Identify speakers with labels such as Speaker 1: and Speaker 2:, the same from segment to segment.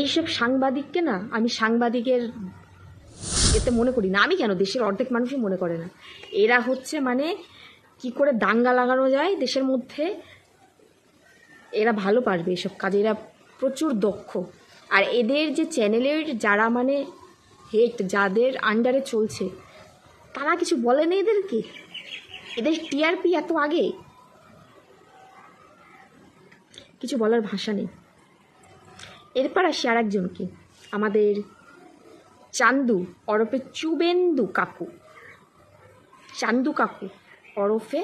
Speaker 1: এইসব সাংবাদিককে না আমি সাংবাদিকের এতে মনে করি না। আমি কেন? দেশের অর্ধেক মানুষই মনে করে না। এরা হচ্ছে মানে কি করে দাঙ্গা লাগানো যায় দেশের মধ্যে? এরা ভালো পারবে এসব কাজে। এরা প্রচুর দক্ষ। আর এদের যে চ্যানেলের যারা মানে হেড, যাদের আন্ডারে চলছে, তারা কিছু বলে না এদেরকে? এদের টিআরপি এত আগে? কিছু বলার ভাষা নেই। এরপর আসি আর একজনকে আমাদের চান্দু, ওরফে চুবেন্দু কাকু। চান্দু কাকু, ওরফে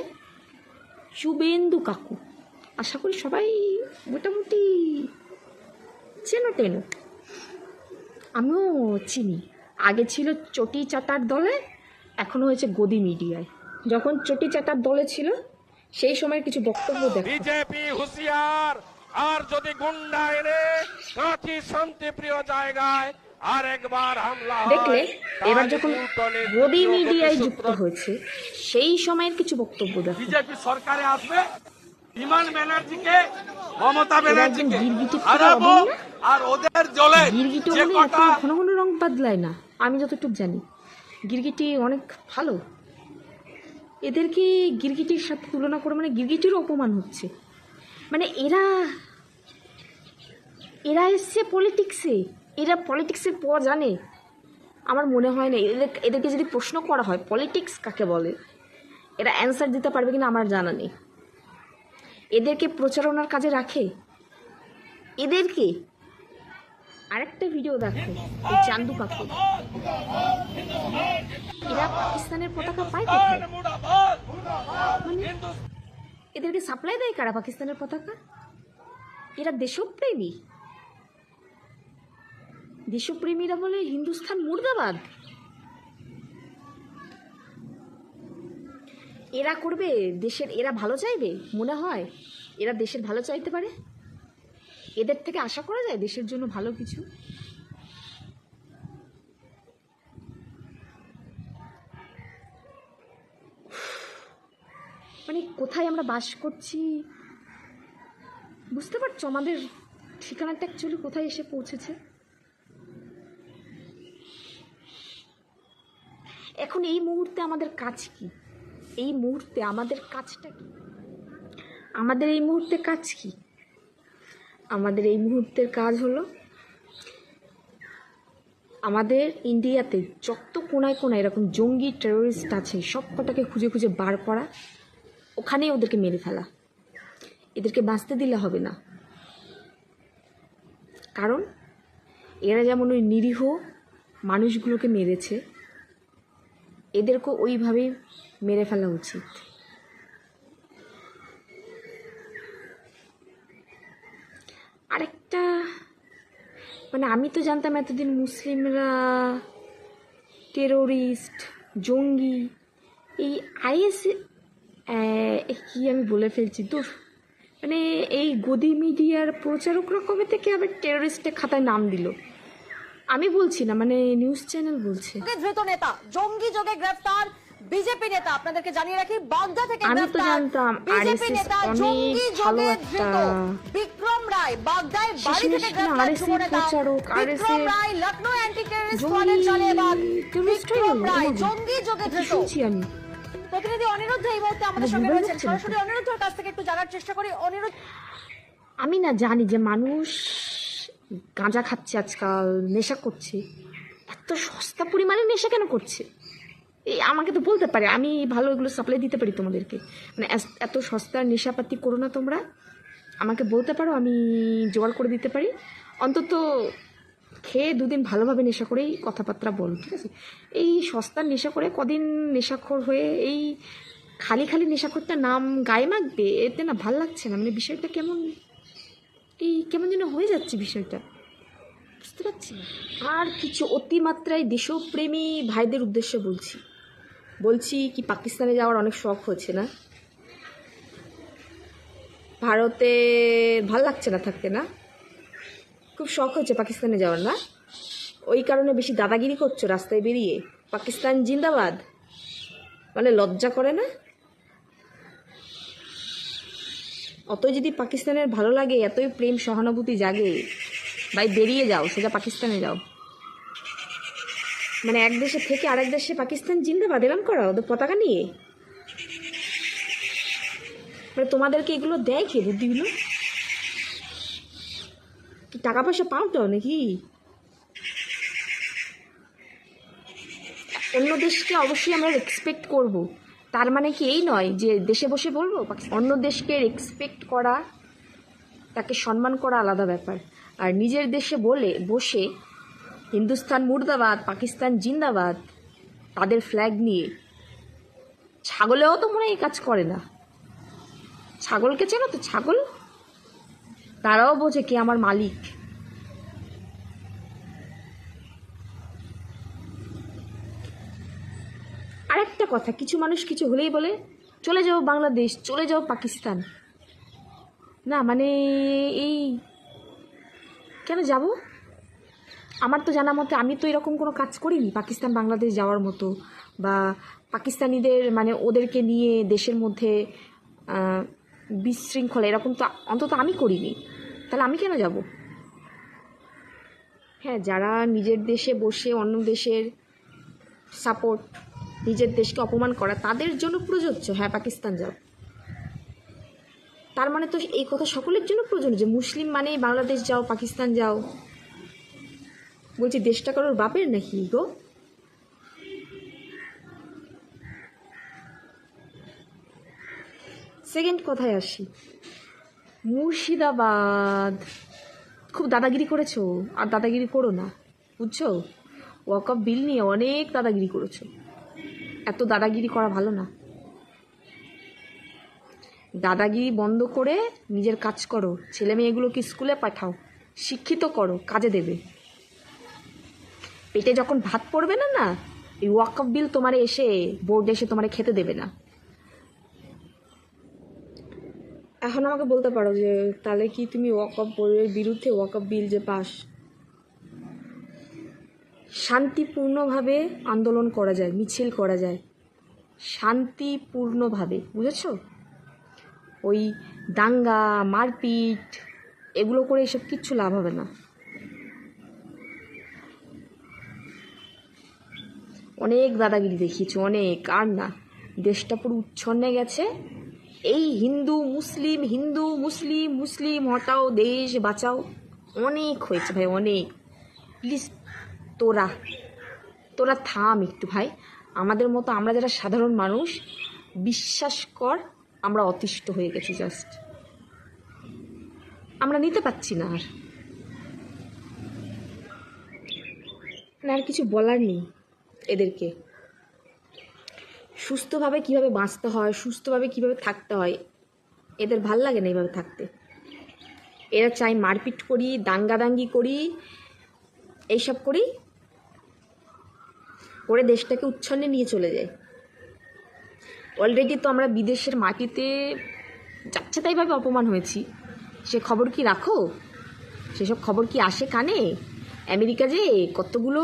Speaker 1: চুবেন্দু কাকু। আশা করি সবাই মোটামুটি চেনো টেনো। আমিও চিনি। আগে ছিল চটি চাটার দলে এখনও হয়েছে গদি মিডিয়ায়। যখন চটি চাটার দলে ছিল, সেই সময় কিছু বক্তব্য দেখো।
Speaker 2: বিজেপি হুঁশিয়ার! আর যদি গুন্ডা এনে কাঁথি শান্তিপ্রিয় জায়গায় আর একবার হামলা
Speaker 1: দেখলে এবার যখন মিডিয়ায় যুক্ত হয়েছে সেই সময়ের কিছু বক্তব্য দেখো।
Speaker 3: বিজেপি সরকারে আসবে বিমান ব্যানার্জিকে মমতা ব্যানার্জিকে হারাবো আর ওদের জলে
Speaker 1: গিরগিটি
Speaker 3: যে
Speaker 1: বলে এত ঘন ঘন রং বদলায় না আমি যতটুকু জানি। গিরগিটি অনেক ভালো। এদেরকে গিরগিটির সাথে তুলনা করে মানে গিরগিটিরও অপমান হচ্ছে। মানে এরা এরা এসছে পলিটিক্সে এরা পলিটিক্সের পর জানে। আমার মনে হয় না, এদের, এদেরকে যদি প্রশ্ন করা হয় পলিটিক্স কাকে বলে, এরা অ্যান্সার দিতে পারবে কিনা আমার জানা নেই। এদেরকে প্রচারণার কাজে রাখে। এদেরকে, আরেকটা ভিডিও দেখো, এই চান্দু কাকু এরা পাকিস্তানের পতাকা পায় কোথায়? মানে এদেরকে সাপ্লাই দেয় কারা? পাকিস্তানের পতাকা? এরা দেশপ্রেমী। দেশপ্রেমীরা বলে হিন্দুস্থান মুর্দাবাদ। এরা করবে দেশের, এরা ভালো চাইবে, মনে হয়। এরা দেশের ভালো চাইতে পারে। এদের থেকে আশা করা যায় দেশের জন্য ভালো কিছু মানে কোথায় আমরা বাস করছি। বুঝতে পারছ আমাদের ঠিকানাটা অ্যাকচুয়ালি কোথায় এসে পৌঁছেছে? এখন এই মুহূর্তে আমাদের কাজ কি? এই মুহূর্তে আমাদের কাজটা কি? আমাদের এই মুহূর্তে কাজ কি? আমাদের এই মুহূর্তের কাজ হলো আমাদের ইন্ডিয়াতে যত কোনায় কোনায় এরকম জঙ্গি টেরোরিস্ট আছে সব কটাকে খুঁজে খুঁজে বার করা। ওখানেই ওদেরকে মেরে ফেলা। এদেরকে বাঁচতে দিলে হবে না। কারণ এরা যেমন ওই নিরীহ মানুষগুলোকে মেরেছে এদেরকেও ওইভাবেই মেরে ফেলা উচিত। আরেকটা মানে আমি তো জানতাম এতদিন মুসলিমরা টেরোরিস্ট জঙ্গি, এই আইএস কি আমি বলে ফেলছি? দূর। মানে এই গদি মিডিয়ার প্রচারকরা কবে থেকে আবার টেরোরিস্টের খাতায় নাম দিল? আমি বলছি না মানে নিউজ চ্যানেল বলছে।
Speaker 4: ধৃত নেতা? জঙ্গি যোগে গ্রেফতার বিজেপি নেতা। আপনাদেরকে জানিয়ে রাখি বাগদা থেকে
Speaker 1: আমি তো জানতাম
Speaker 4: বিজেপি নেতা জঙ্গি যোগে ধৃত। বিক্রম রায় বাগদায় বাড়ি থেকে গ্রেফতার
Speaker 1: RSS
Speaker 4: যুব নেতা। বিক্রম রায় লখনৌ অ্যান্টি টেররিস্ট স্কোয়াডের চলে এবার বিক্রম রায় জঙ্গি যোগে
Speaker 1: কি
Speaker 4: ধৃত।
Speaker 1: শুনছি আমি?
Speaker 4: প্রতিনিধি অনিরুদ্ধ এই মুহূর্তে আমাদের
Speaker 1: আমি
Speaker 4: সঙ্গে রয়েছেন। সরাসরি অনিরুদ্ধর কাছ থেকে একটু জানার চেষ্টা করি। অনিরুদ্ধ
Speaker 1: আমি না জানি যে মানুষ গাঁজা খাচ্ছে আজকাল নেশা করছে। এত সস্তা পরিমাণে নেশা কেন করছে? এই আমাকে তো বলতে পারে আমি ভালো এগুলো সাপ্লাই দিতে পারি তোমাদেরকে। মানে এত সস্তা নেশাপাতি করো না তোমরা। আমাকে বলতে পারো আমি জোগাড় করে দিতে পারি। অন্তত খেয়ে দুদিন ভালোভাবে নেশা করেই কথাবার্তা বলো ঠিক আছে? এই সস্তার নেশা করে কদিন নেশাখোর হয়ে এই খালি খালি নেশাখোরটা নাম গায়ে মাখবে, এতে না ভালো লাগছে না। মানে বিষয়টা কেমন, এই কেমন যেন হয়ে যাচ্ছে বিষয়টা, বুঝতে পারছি আর কিছু অতিমাত্রায় দেশপ্রেমী ভাইদের উদ্দেশ্যে বলছি। বলছি কি, পাকিস্তানে যাওয়ার অনেক শখ হচ্ছে না? ভারতে ভালো লাগছে না থাকতে না? খুব শখ হচ্ছে পাকিস্তানে যাওয়ার, না? ওই কারণে বেশি দাদাগিরি করছ রাস্তায় বেরিয়ে। পাকিস্তান জিন্দাবাদ। মানে লজ্জা করে না? অত যদি পাকিস্তানের ভালো লাগে, এতই প্রেম সহানুভূতি জাগে। ভাই, বেরিয়ে যাও, সোজা পাকিস্তানে যাও। মানে এক দেশে থেকে আরেক দেশে পাকিস্তান জিন্দাবাদ এরম করা ওদের পতাকা নিয়ে? মানে তোমাদেরকে এগুলো দেয় কে, বুদ্ধিগুলো? টাকা পয়সা পাও তো নাকি? অন্য দেশকে অবশ্যই আমরা রেসপেক্ট করব। তার মানে কি এই নয় যে দেশে বসে বলব? অন্য দেশকে রেসপেক্ট করা, তাকে সম্মান করা আলাদা ব্যাপার। আর নিজের দেশে বলে, বসে হিন্দুস্তান মুর্দাবাদ, পাকিস্তান জিন্দাবাদ, তাদের ফ্ল্যাগ নিয়ে। ছাগলেও তো মনে হয় এই কাজ করে না। ছাগলকে চেনো তো? ছাগল তারাও বোঝে কে আমার মালিক। আরেকটা কথা, কিছু মানুষ কিছু হলেই বলে, চলে যাও বাংলাদেশ, চলে যাও পাকিস্তান। না মানে এই কেন যাব? আমার তো জানা মতে আমি তো এরকম কোনো কাজ করিনি, পাকিস্তান, বাংলাদেশ যাওয়ার মতো, বা পাকিস্তানিদের মানে ওদেরকে নিয়ে দেশের মধ্যে বিশৃঙ্খলা, এরকম তো অন্তত আমি করিনি। তাহলে আমি কেন যাব? হ্যাঁ যারা নিজের দেশে বসে অন্য দেশের সাপোর্ট নিজের দেশকে অপমান করা, তাদের জন্য প্রযোজ্য। হ্যাঁ পাকিস্তান যাও। তার মানে তো এই কথা সকলের জন্য প্রয়োজন যে মুসলিম মানেই বাংলাদেশ যাও, পাকিস্তান যাও। বলছি, দেশটা কারোর বাপের নাকি গো? সেকেন্ড কথায় আসি? মুর্শিদাবাদ। খুব দাদাগিরি করেছ? আর দাদাগিরি করো না। বুঝছ? ওয়াকআপ বিল নিয়ে অনেক দাদাগিরি করেছ। এত দাদাগিরি করা ভালো না। দাদাগিরি বন্ধ করে নিজের কাজ করো। ছেলে মেয়েগুলোকে স্কুলে পাঠাও। শিক্ষিত করো। কাজে দেবে। পেটে যখন ভাত পড়বে না না, এই ওয়াকআপ বিল তোমারে এসে বোর্ড এসে তোমারে খেতে দেবে না। এখন আমাকে বলতে পারো যে তাহলে কি তুমি ওয়াকআপ বোর্ডের বিরুদ্ধে ওয়াকআপ বিল যে পাস? শান্তিপূর্ণভাবে আন্দোলন করা যায়, মিছিল করা যায়। শান্তিপূর্ণভাবে, বুঝেছ? ওই দাঙ্গা, মারপিট, এগুলো করে এসব কিচ্ছু লাভ হবে না। অনেক দাদাগিরি দেখিয়েছি, অনেক। আর না, দেশটা পুরো উচ্ছন্নে গেছে। এই হিন্দু, মুসলিম হিন্দু, মুসলিম মুসলিম, হটাও দেশ বাঁচাও। অনেক হয়েছে ভাই, অনেক। প্লিজ তোরা তোরা থাম একটু ভাই। আমাদের মতো আমরা যারা সাধারণ মানুষ, বিশ্বাস কর, আমরা অতিষ্ঠ হয়ে গেছি জাস্ট আমরা নিতে পারছি না আর। না, আর কিছু বলার নেই এদেরকে। সুস্থভাবে কীভাবে বাঁচতে হয়, সুস্থভাবে কীভাবে থাকতে হয়, এদের ভালো লাগে না এইভাবে থাকতে। এরা চাই মারপিট করি, দাঙ্গাদাঙ্গি করি, এইসব করি, করে দেশটাকে উচ্ছন্নে নিয়ে চলে যায়। অলরেডি তো আমরা বিদেশের মাটিতে যাচ্ছে তাইভাবে অপমান হয়েছি। সে খবর কি রাখো? সেসব খবর কি আসে কানে? আমেরিকা যে কতগুলো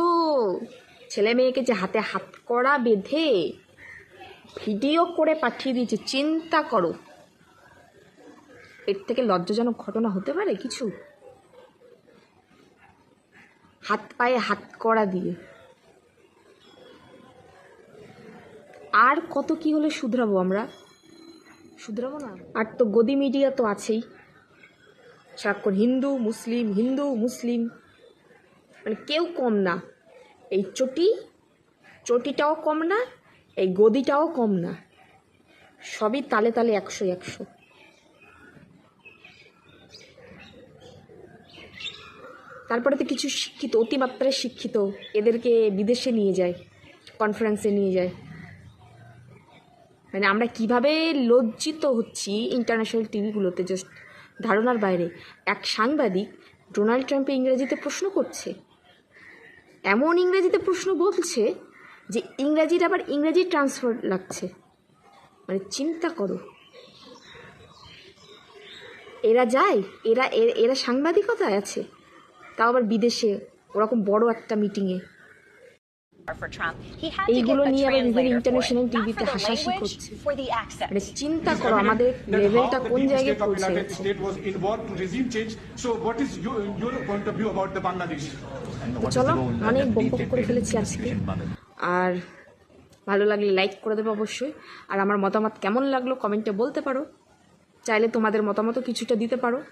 Speaker 1: ছেলে মেয়েকে যে হাতে হাত করা বেঁধে ভিডিও করে পাঠিয়ে দিয়েছে চিন্তা করো। এর থেকে লজ্জাজনক ঘটনা হতে পারে কিছু? হাত পায়ে হাত করা দিয়ে। আর কত কি হলে শুধরাবো আমরা? শুধরাবো না। আর তো গদি মিডিয়া তো আছেই। সারাক্ষণ হিন্দু মুসলিম হিন্দু মুসলিম। মানে কেউ কম না। এই চটি চটিটাও কম না এই গদিটাও কম না। সবই তালে তালে একশো একশো। তারপরে তো কিছু শিক্ষিত, অতিমাত্রায় শিক্ষিত এদেরকে বিদেশে নিয়ে যায় কনফারেন্সে নিয়ে যায়। মানে আমরা কীভাবে লজ্জিত হচ্ছি ইন্টারন্যাশনাল টিভিগুলোতে জাস্ট ধারণার বাইরে। এক সাংবাদিক ডোনাল্ড ট্রাম্পে ইংরেজিতে প্রশ্ন করছে। এমন ইংরেজিতে প্রশ্ন বলছে যে ইংরাজির আবার ইংরাজি ট্রান্সফার লাগছে। মানে চিন্তা করো। এরা যায় এরা এরা সাংবাদিকতায় আছে। তাও আবার বিদেশে ওরকম বড় একটা মিটিংয়ে এইগুলো নিয়ে আবার ইন্টারন্যাশনাল টিভিতে হাসাহাসি করছে। মানে চিন্তা করো আমাদের লেভেলটা কোন জায়গায় পৌঁছে চলো অনেক মানে বকবক করে ফেলেছি আজকে। আর ভালো লাগলে লাইক করে দেবে অবশ্যই। আর আমার মতামত কেমন লাগল কমেন্টে বলতে পারো। চাইলে তোমাদের মতামতও কিছুটা দিতে পারো।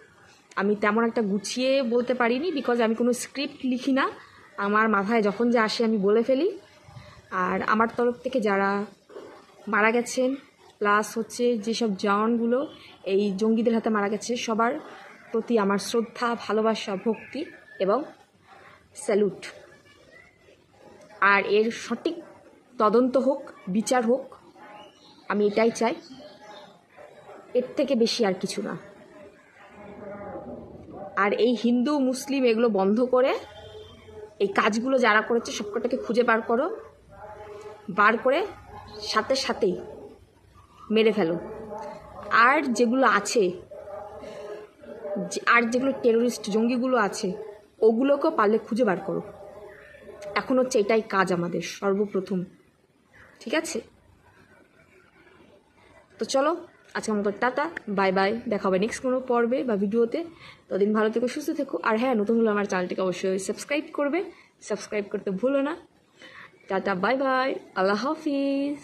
Speaker 1: আমি তেমন একটা গুছিয়ে বলতে পারিনি বিকজ আমি কোনো স্ক্রিপ্ট লিখি না। আমার মাথায় যখন যা আসে আমি বলে ফেলি। আর আমার তরফ থেকে যারা মারা গেছেন প্লাস হচ্ছে যেসব জওয়ানগুলো, এই জঙ্গিদের হাতে মারা গেছে, সবার প্রতি আমার শ্রদ্ধা, ভালোবাসা, ভক্তি এবং স্যালুট আর এর সঠিক তদন্ত হোক, বিচার হোক, আমি এটাই চাই। এর থেকে বেশি আর কিছু না। আর এই হিন্দু, মুসলিম এগুলো বন্ধ করে এই কাজগুলো যারা করেছে, সবকটাকে খুঁজে বার করো। বার করে সাথে সাথেই মেরে ফেলো। আর যেগুলো আছে আর যেগুলো টেরোরিস্ট জঙ্গিগুলো আছে, ওগুলোকেও পারলে খুঁজে বার করো। এখন হচ্ছে এটাই কাজ আমাদের, সর্বপ্রথম। ঠিক আছে? তো চলো, আজকের মতো টাটা, বাই বাই, দেখা হবে নেক্সট কোনো পর্বে বা ভিডিওতে। ততদিন ভালো থেকো, সুস্থ থেকো। আর হ্যাঁ নতুন হলে আমার চ্যানেলটিকে অবশ্যই সাবস্ক্রাইব করবে। সাবস্ক্রাইব করতে ভুলো না। টাটা, বাই বাই, আল্লাহ হাফিজ।